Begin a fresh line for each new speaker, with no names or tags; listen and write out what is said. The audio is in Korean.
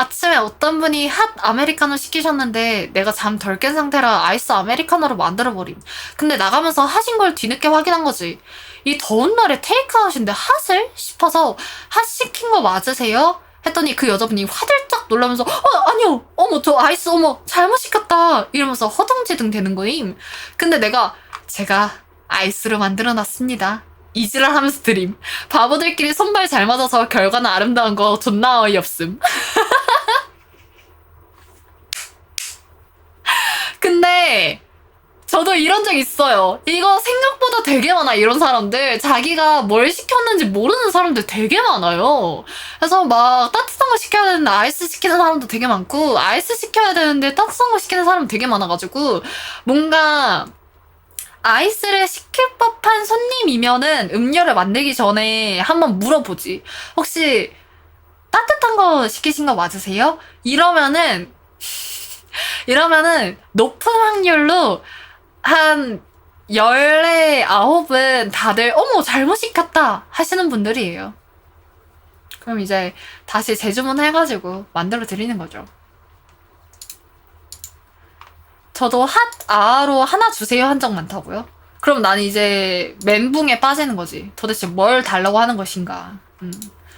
아침에 어떤 분이 핫 아메리카노 시키셨는데 내가 잠 덜 깬 상태라 아이스 아메리카노로 만들어버림. 근데 나가면서 핫인 걸 뒤늦게 확인한 거지. 이 더운 날에 테이크아웃인데 핫을? 싶어서 핫 시킨 거 맞으세요? 했더니 그 여자분이 화들짝 놀라면서 어 아니요 어머 저 아이스 어머 잘못 시켰다 이러면서 허둥지둥 되는 거임 근데 내가 제가 아이스로 만들어 놨습니다 이지랄 하면서 드림 바보들끼리 손발 잘 맞아서 결과는 아름다운 거 존나 어이없음 저도 이런 적 있어요. 이거 생각보다 되게 많아, 이런 사람들. 자기가 뭘 시켰는지 모르는 사람들 되게 많아요. 그래서 막 따뜻한 거 시켜야 되는데 아이스 시키는 사람도 되게 많고, 아이스 시켜야 되는데 따뜻한 거 시키는 사람 되게 많아가지고, 뭔가, 아이스를 시킬 법한 손님이면은 음료를 만들기 전에 한번 물어보지. 혹시 따뜻한 거 시키신 거 맞으세요? 이러면은, 이러면은 높은 확률로 한 열네 아홉은 다들 어머 잘못 시켰다 하시는 분들이에요. 그럼 이제 다시 재주문 해가지고 만들어 드리는 거죠. 저도 핫 아로 하나 주세요 한 적 많다고요? 그럼 난 이제 멘붕에 빠지는 거지. 도대체 뭘 달라고 하는 것인가. 음.